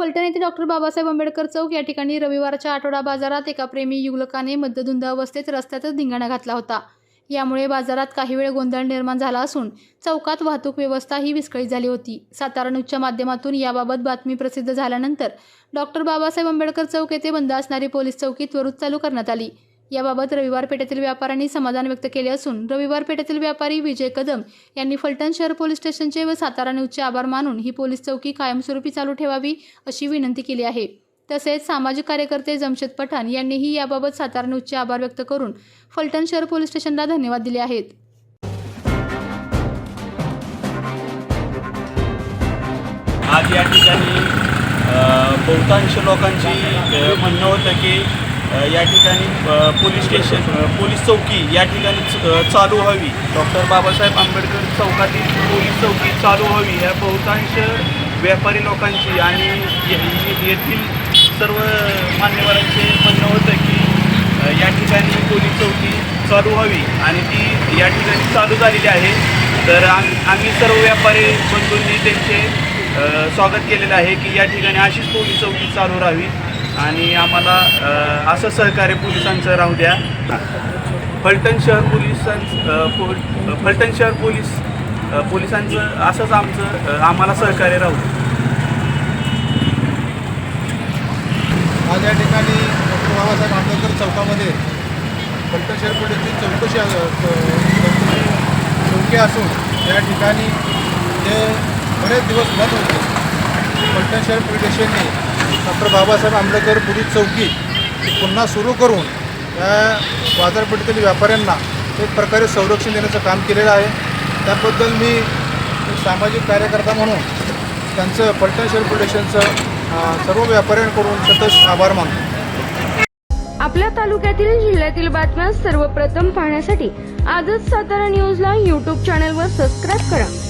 फलटण येथे डॉक्टर बाबासाहेब आंबेडकर चौक या ठिकाणी रविवारच्या आठवडा बाजारात एका प्रेमी युगलकाने मद्यधुंद अवस्थेत रस्त्यातच धिंगाणा घातला होता. यामुळे बाजारात काही वेळ गोंधळ निर्माण झाला असून चौकात वाहतूक व्यवस्था ही विस्कळीत झाली होती. सातारा न्यूजच्या माध्यमातून याबाबत बातमी प्रसिद्ध झाल्यानंतर डॉक्टर बाबासाहेब आंबेडकर चौक येथे बंद असणारी पोलीस चौकी त्वरित चालू करण्यात आली. याबाबत रविवार पेठेतील व्यापाऱ्यांनी समाधान व्यक्त केले असून रविवार पेठेतील व्यापारी विजय कदम यांनी फलटण शहर पोलीस स्टेशनचे व सातारा न्यूजचे आभार मानून ही पोलीस चौकी कायमस्वरूपी चालू ठेवावी अशी विनंती केली आहे. तसेच सामाजिक कार्यकर्ते जमशेद पठाण यांनीही याबाबत सातारा न्यूजचे आभार व्यक्त करून फलटण शहर पोलीस स्टेशनला धन्यवाद दिले आहेत. आज या ठिकाणी बहुतांश लोकांची म्हणणं होतं की या ठिकाणी पोलीस स्टेशन पोलीस चौकी या ठिकाणी चालू व्हावी. डॉक्टर बाबासाहेब आंबेडकर चौकातील पोलीस चौकी चालू व्हावी ह्या बहुतांश व्यापारी लोकांची आणि येथील सर्व मान्यवरांचे म्हणणं होतं की या ठिकाणी पोलीस चौकी चालू व्हावी आणि ती या ठिकाणी चालू झालेली आहे. तर आम आम्ही सर्व व्यापारी बंधूंनी त्यांचे स्वागत केलेलं आहे की या ठिकाणी अशीच पोलीस चौकी चालू राहावी. आणि आम्हाला असं सहकार्य पोलिसांचं राहू द्या. फलटण शहर पोलिसांचं पो- फलटण शहर पोलीस पोलिसांचं असंच आमचं आम्हाला सहकार्य राहू द्या. आज या ठिकाणी डॉक्टर बाबासाहेब आंबेडकर चौकामध्ये फलटण शहर पोलीसची चौकशी चौकशी चौकी असून या ठिकाणी ते बरेच दिवस बंद होते. फलटण शहर पोलीस स्टेशनने डॉक्टर बाबासाहेब आंबेडकर पोलीस चौकी पुन्हा सुरू करून या बाजारपेठेतील व्यापाऱ्यांना एक प्रकारे संरक्षण देण्याचं काम केलेलं आहे. त्याबद्दल मी सामाजिक कार्यकर्ता म्हणून त्यांचं फलटण शहर पोलीस स्टेशनचं सर्व व्यापाऱ्यांकडून सतत आभार मानतो. आपल्या तालुक्यातील जिल्ह्यातील बातम्या सर्वप्रथम पाहण्यासाठी आजच सातारा न्यूजला यूट्यूब चॅनलवर सबस्क्राईब करा.